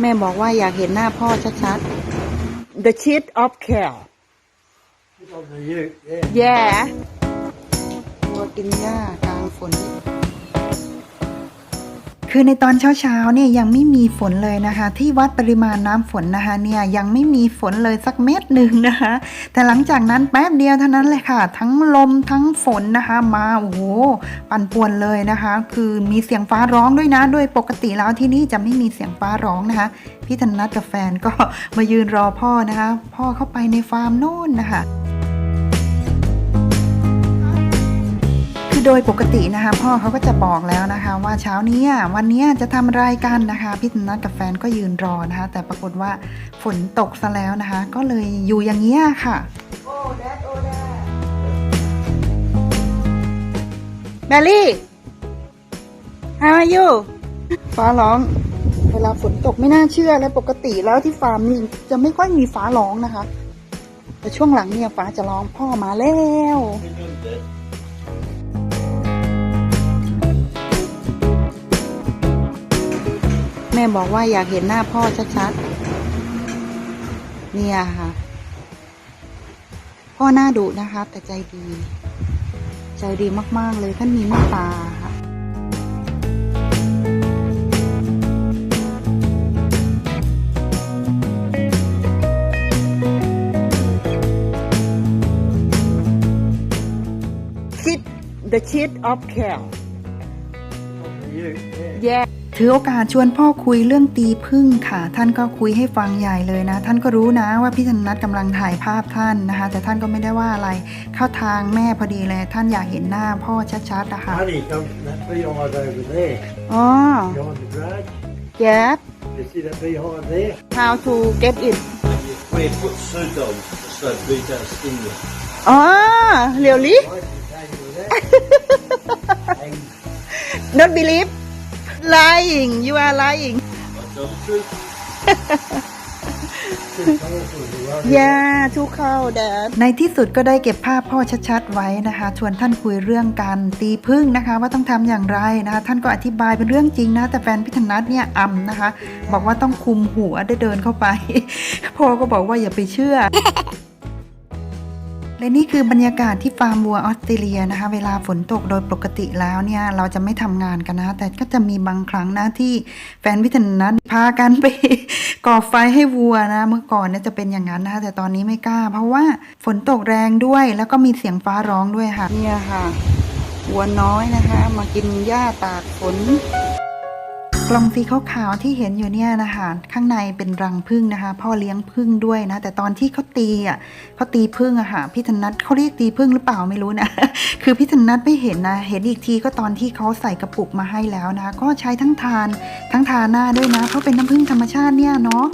แม่บอกว่าอยากเห็นหน้าพ่อชัดๆ The cheat of care It's on the ute, yeah. แย่ตัวกินหญ้ากลางฝน คือในตอนเช้าๆเนี่ยยังไม่มีฝนเลยนะคะ ที่วัดปริมาณน้ำฝนนะคะเนี่ยยังไม่มีฝนเลยสักเม็ดหนึ่งนะคะ แต่หลังจากนั้นแป๊บเดียวเท่านั้นเลยค่ะ ทั้งลมทั้งฝนนะคะ มาโอ้โหปั่นป่วนเลยนะคะ คือมีเสียงฟ้าร้องด้วยนะ โดยปกติแล้วที่นี่จะไม่มีเสียงฟ้าร้องนะคะ พี่ธนัทกับแฟนก็มายืนรอพ่อนะคะ พ่อเข้าไปในฟาร์มโน่นนะคะ คือโดยปกตินะคะพ่อเขาก็จะบอกแล้วนะคะ ว่าเช้านี้อะวันนี้จะทำอะไรกันนะคะพี่ธนัทกับแฟนก็ยืนรอนะคะ แต่ปรากฏว่าฝนตกซะแล้วนะคะ ก็เลยอยู่อย่างเงี้ยค่ะโอ้แดดโอ้แดดแมรี่ How are you ฟ้าร้องเวลาฝนตกไม่น่าเชื่อและปกติแล้วที่ฟาร์มนี่จะไม่ค่อยมีฟ้าร้องนะคะ แต่ช่วงหลังเนี่ยฟ้าจะร้องพ่อมาแล้ว ม่บอกว่าอยากเห็นหน้าพ่อชัดๆ เนี่ยค่ะ พ่อหน้าดุนะคะ แต่ใจดี ใจดีมากๆเลยท่านมีเมตตาค่ะ Kid the kid of care On the ute, yeah. แย่ถือโอกาสชวนพ่อคุยเรื่องตีพึ่งค่ะ ท่านก็คุยให้ฟังใหญ่เลยนะ ท่านก็รู้นะว่าพี่ธนัทกำลังถ่ายภาพท่านนะคะ แต่ท่านก็ไม่ได้ว่าอะไรเข้าทางแม่พอดีเลย ท่านอยากเห็นหน้าพ่อชัดๆนะคะ Honey comes from that beehive over there, อ๋อ behind the garage. แย่ You see that beehive there? how to get it We put suit on so we don't sting you. อ๋อเรียวลิ I can tell you that. and not believe lying you are lying I tell the truth. too powerful to worry. yeah to call that ในที่สุดก็ได้เก็บภาพพ่อชัดๆไว้นะคะ ชวนท่านคุยเรื่องการตีพึ่งนะคะ ว่าต้องทำอย่างไรนะคะ ท่านก็อธิบายเป็นเรื่องจริงนะ แต่แฟนพิธนัทเนี่ยอำนะคะ บอกว่าต้องคุมหัวได้เดินเข้าไป พ่อก็บอกว่าอย่าไปเชื่อ และนี่คือบรรยากาศที่ฟาร์มวัวออสเตรเลียนะคะ เวลาฝนตกโดยปกติแล้วเนี่ย เราจะไม่ทำงานกันนะ แต่ก็จะมีบางครั้งนะที่แฟนพิธนัทพากันไปก่อไฟให้วัวนะ เมื่อก่อนเนี่ยจะเป็นอย่างนั้นนะคะแต่ตอนนี้ไม่กล้า เพราะว่าฝนตกแรงด้วย แล้วก็มีเสียงฟ้าร้องด้วยค่ะ เนี่ยค่ะวัวน้อยนะคะ มากินหญ้าตากฝน กล่องสีขาวๆที่เห็นอยู่เนี่ยนะคะข้างในเป็นรังผึ้งนะคะ พ่อเลี้ยงผึ้งด้วยนะ แต่ตอนที่เขาตีอะเขาตีผึ้งอะค่ะพี่ธนัทเขาเรียกตีผึ้งหรือเปล่าไม่รู้นะ คือพี่ธนัทไม่เห็นนะ เห็นอีกทีก็ตอนที่เขาใส่กระปุกมาให้แล้วนะ ก็ใช้ทั้งทานทั้งทาหน้าด้วยนะ เพราะเป็นน้ำผึ้งธรรมชาติเนี่ยเนาะ